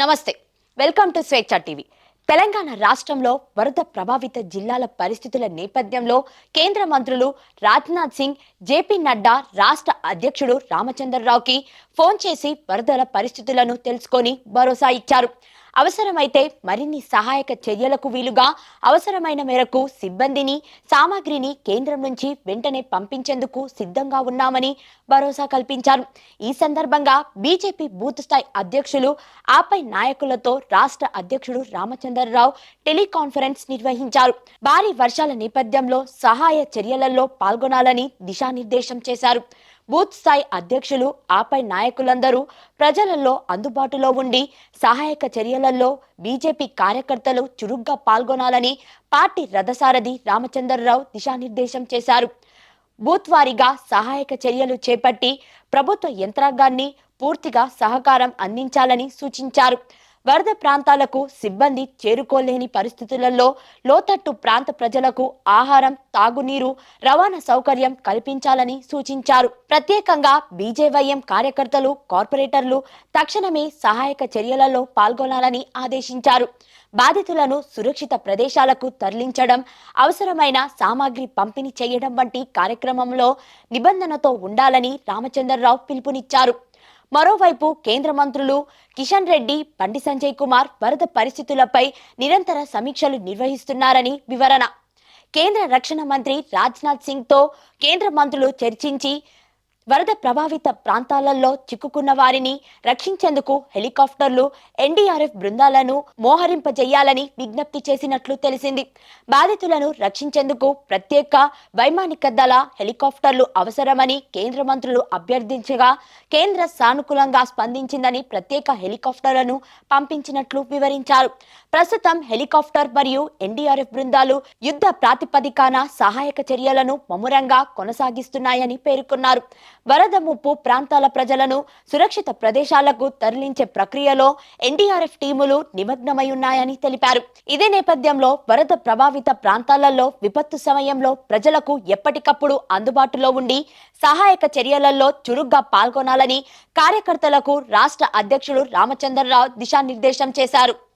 నమస్తే. Welcome to Swecha TV. Telangana రాష్ట్రంలో వరద ప్రభావిత జిల్లాల పరిస్థితుల నేపథ్యంలో కేంద్ర మంత్రులు రాజ్నాథ్ సింగ్ జేపీ నడ్డా రాష్ట్ర అధ్యక్షుడు రామచంద్రరావుకి ఫోన్ చేసి వరదల పరిస్థితులను తెలుసుకొని భరోసా ఇచ్చారు. అవసరమైతే మరిన్ని సహాయక చర్యలకు వీలుగా అవసరమైన మేరకు సిబ్బందిని సామాగ్రిని కేంద్రం నుంచి వెంటనే పంపించేందుకు సిద్ధంగా ఉన్నామని భరోసా కల్పించారు. ఈ సందర్భంగా బీజేపీ బూత్ స్థాయి అధ్యక్షులు ఆపై నాయకులతో రాష్ట్ర అధ్యక్షుడు రామచంద్రరావు టెలికాన్ఫరెన్స్ నిర్వహించారు. భారీ వర్షాల నేపథ్యంలో సహాయ చర్యలలో పాల్గొనాలని దిశానిర్దేశం చేశారు. బూత్ స్థాయి అధ్యక్షులు ఆపై నాయకులందరూ ప్రజలలో అందుబాటులో ఉండి సహాయక చర్యలలో బీజేపీ కార్యకర్తలు చురుగ్గా పాల్గొనాలని పార్టీ రథసారథి రామచంద్రరావు దిశానిర్దేశం చేశారు. బూత్ వారీగా సహాయక చర్యలు చేపట్టి ప్రభుత్వ యంత్రాంగాన్ని పూర్తిగా సహకారం అందించాలని సూచించారు. వరద ప్రాంతాలకు సిబ్బంది చేరుకోలేని పరిస్థితులలో లోతట్టు ప్రాంత ప్రజలకు ఆహారం తాగునీరు రవాణా సౌకర్యం కల్పించాలని సూచించారు. ప్రత్యేకంగా బీజేవైఎం కార్యకర్తలు కార్పొరేటర్లు తక్షణమే సహాయక చర్యలలో పాల్గొనాలని ఆదేశించారు. బాధితులను సురక్షిత ప్రదేశాలకు తరలించడం అవసరమైన సామాగ్రి పంపిణీ చేయడం వంటి కార్యక్రమంలో నిబంధనతో ఉండాలని రామచంద్రరావు పిలుపునిచ్చారు. మరోవైపు కేంద్ర మంత్రులు కిషన్ రెడ్డి బండి సంజయ్ కుమార్ వరద పరిస్థితులపై నిరంతర సమీక్షలు నిర్వహిస్తున్నారని వివరణ. కేంద్ర రక్షణ మంత్రి రాజ్నాథ్ సింగ్తో కేంద్ర మంత్రులు చర్చించి వరద ప్రభావిత ప్రాంతాలలో చిక్కుకున్న వారిని రక్షించేందుకు హెలికాప్టర్లు ఎన్డీఆర్ఎఫ్ బృందాలను మోహరింపజేయాలని విజ్ఞప్తి చేసినట్లు తెలిసింది. బాధితులను రక్షించేందుకు ప్రత్యేక వైమానిక దళ హెలికాప్టర్లు అవసరమని కేంద్ర మంత్రులు అభ్యర్థించగా కేంద్ర సానుకూలంగా స్పందించిందని ప్రత్యేక హెలికాప్టర్లను పంపించినట్లు వివరించారు. ప్రస్తుతం హెలికాప్టర్ మరియు ఎన్డీఆర్ఎఫ్ బృందాలు యుద్ధ ప్రాతిపదికాన సహాయక చర్యలను ముమ్మరంగా కొనసాగిస్తున్నాయని పేర్కొన్నారు. వరద ముప్పు ప్రాంతాల ప్రజలను సురక్షిత ప్రదేశాలకు తరలించే ప్రక్రియలో ఎన్డీఆర్ఎఫ్ టీములు నిమగ్నమై ఉన్నాయని తెలిపారు. ఇదే నేపథ్యంలో వరద ప్రభావిత ప్రాంతాలలో విపత్తు సమయంలో ప్రజలకు ఎప్పటికప్పుడు అందుబాటులో ఉండి సహాయక చర్యలలో చురుగ్గా పాల్గొనాలని కార్యకర్తలకు రాష్ట్ర అధ్యక్షుడు రామచంద్రరావు దిశానిర్దేశం చేశారు.